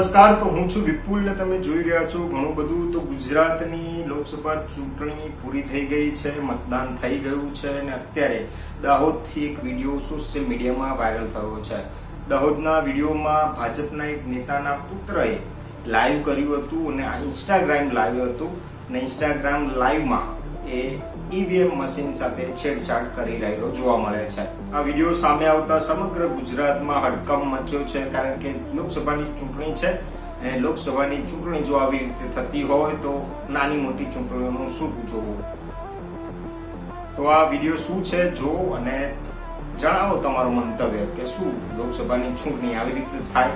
નમસ્કાર, તો હું છું વિપુલ ને તમે જોઈ રહ્યા છો. ઘણું બધું તો ગુજરાતની લોકસભા ચૂંટણી પૂરી થઈ ગઈ છે, મતદાન થઈ ગયું છે અને અત્યારે દાહોદથી એક વીડિયો સોશિયલ મીડિયામાં વાયરલ થયો છે. દાહોદના વિડીયોમાં ભાજપના એક નેતાના પુત્રએ લાઈવ કર્યું હતું અને ઇન્સ્ટાગ્રામ લાઈવ હતું અને ઇન્સ્ટાગ્રામ લાઈવમાં એ ઈવીએમ મશીન સાથે છેડછાડ કરી રહેલો જોવા મળે છે. આ વીડિયો સામે આવતા સમગ્ર ગુજરાતમાં હડકંપ મચ્યો છે કારણ કે લોકસભાની ચૂંટણી છે અને લોકસભાની ચૂંટણી જો આવી રીતે થતી હોય તો નાની મોટી ચૂંટણીઓનું શું જોવું? તો આ વીડિયો શું છે જો અને જણાવો તમારું મંતવ્ય કે શું લોકસભાની ચૂંટણી આવી રીતે થાય?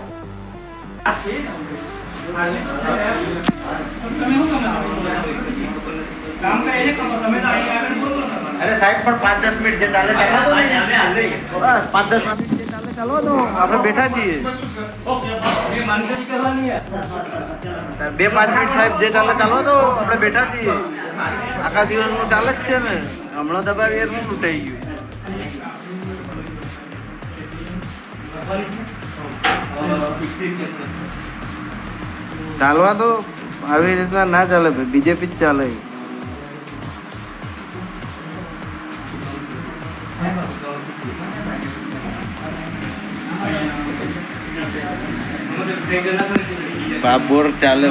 કામ કરે છે તમે તો અહીં આગળ બોલો ને. અરે સાહેબ પણ પાંચ દસ મિનિટ જે ચાલે દો ને. બસ પાંચ દસ મિનિટ જે ચાલે ચાલો તો. આપણે બેઠા છીએ. એ માનસિક કરવાની યાર. બે પાંચ મિનિટ સાહેબ જે ચાલે ચાલવા દો આપણે બેઠા છીએ. આખા દિવસનું ચાલે જ છે ને. હમણાં દબાવી શું લૂંટાઈ ગયું. ચાલવા તો આવી રીતના ના ચાલે ભાઈ બીજેપી જ ચાલે. બાબોર ચાલે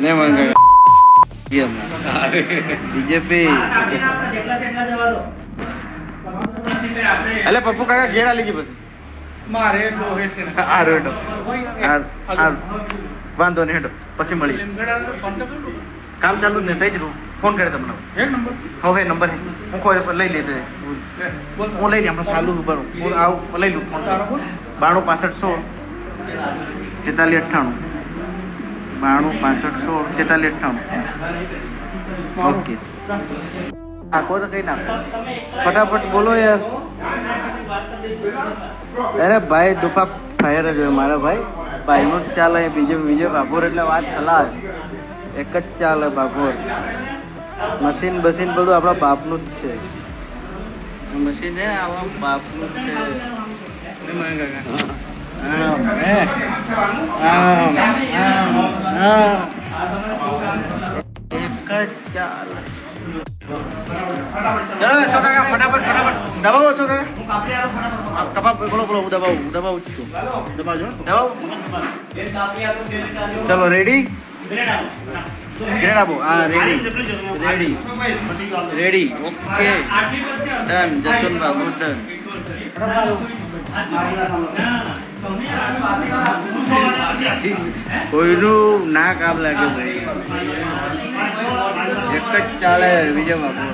ને મને બીજેપી. એટલે પપ્પુ કાકા ઘેર આલી ગઈ પછી. મારે તો હેઠ વાંધો નહીં હેઠો. પછી મળી. કામ ચાલુ ને થઈ જ રહું. ફોન કરે તમને? એક નંબર. હવે નંબર હે. હું કોઈ લઈ લેતો હું લઈ લઈ હમણાં સાલું ઉપર. હું આવું લઈ લઉં ફોન બાણું પાસઠ સોળ. તેતાલીસ અઠ્ઠાણું. બાણું પાસઠ સોળ તેતાલીસ અઠ્ઠાણું. ઓકે. આખો તો કઈ નાખો ફટાફટ બોલો યાર. અરે ભાઈ દુફા ફાયર જ હોય મારા ભાઈ. ભાઈનું જ ચાલે બીજો બીજો બાબોર એટલે વાત ખલાસ. એક જ ચાલે બાબોર મશીન બસીન બધું આપણા બાપનું જ છે. મશીન છે આવા બાપનું જ છે. દબાવો છો કાકા. બોલો બોલો હું દબાવું દબાવું છું. દબાવજો દબાવું. ચલો રેડી ગ્રેડ આપો આ ready ready ready okay done Jaswant Babu done કોઈનું ના કામ લાગે ભાઈ. એક જ ચાલે વિજય બાબુ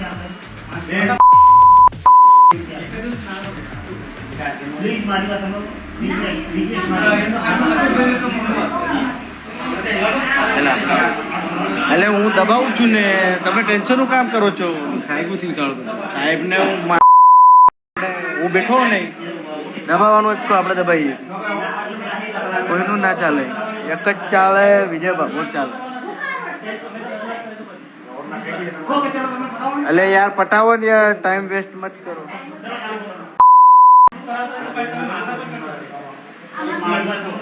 એટલે હું દબાવું છું ને. તમે ટેન્શનનું કામ કરો છો? સાહેબ સાહેબ ને હું હું બેઠો નહીં. દબાવવાનું જ તો આપણે દબાઈએ. કોઈનું ના ચાલે. એક જ ચાલે વિજય બાબુ ચાલે. એટલે યાર પટાવો ને યાર. ટાઈમ વેસ્ટ મત કરો.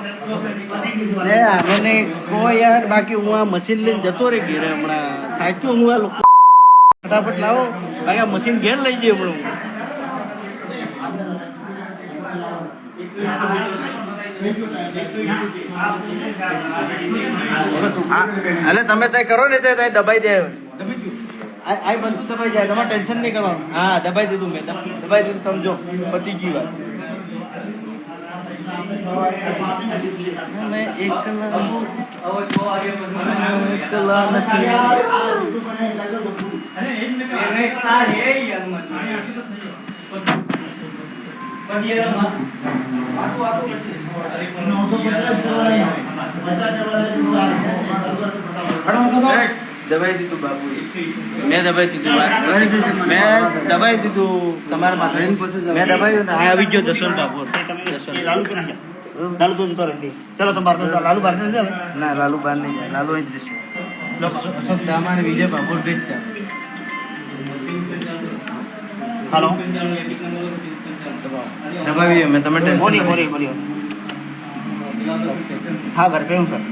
લે આને મને કહો યાર, બાકી હું આ મશીન લઈને જતો રહી ઘેરે હમણાં. થાક્યો હું આ લોકો ફટાફટ લાવો. બાકી આ મશીન ઘેર લઈ જઈએ હમણાં એટલે તમે તય કરો ને તે દબાઈ દે. આ બધું દબાઈ જાય, તમારે ટેન્શન નહીં કરવાનું. હા, દબાઈ દીધું મેં દબ- દબાઈ દીધું, તમે જો, પતી ગયું વાત. અમે એકલા પછી એકલા નથી અરે એ મેં આ હે યાર મને. પછી એને માં- દબાઈ દીધું બાબુ મેં દબાઈ દીધું મેં દબાઈ દીધું તમારા માથે મેં દબાયું ને આવી ગયો જસવંત બાપુ જસવંત. લાલુ તો જતો રહી ચલો તો બહાર લાલુ બહાર જશે હવે ના લાલુ બહાર નહીં જાય. લાલુ અહીં જ રહેશે. સપ્તાહમાં વિજય બાપુર ભેજતા મેં તમે બોલીએ બોલીએ બોલીએ. હા ઘર પે સર?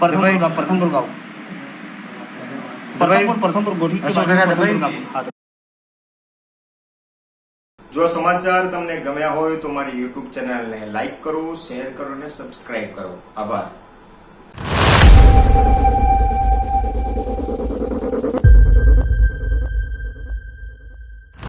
પ્રથમ દુર્ગા પ્રથમ દુર્ગા પ્રથમપુર પ્રથમપુર ગોઠી અશોક કાકા દબાવી હા જો સમાચાર તમને ગમ્યા હોય તો મારી યુટ્યુબ ચેનલને લાઇક કરો શેર કરો અને સબસ્ક્રાઇબ કરો. આભાર.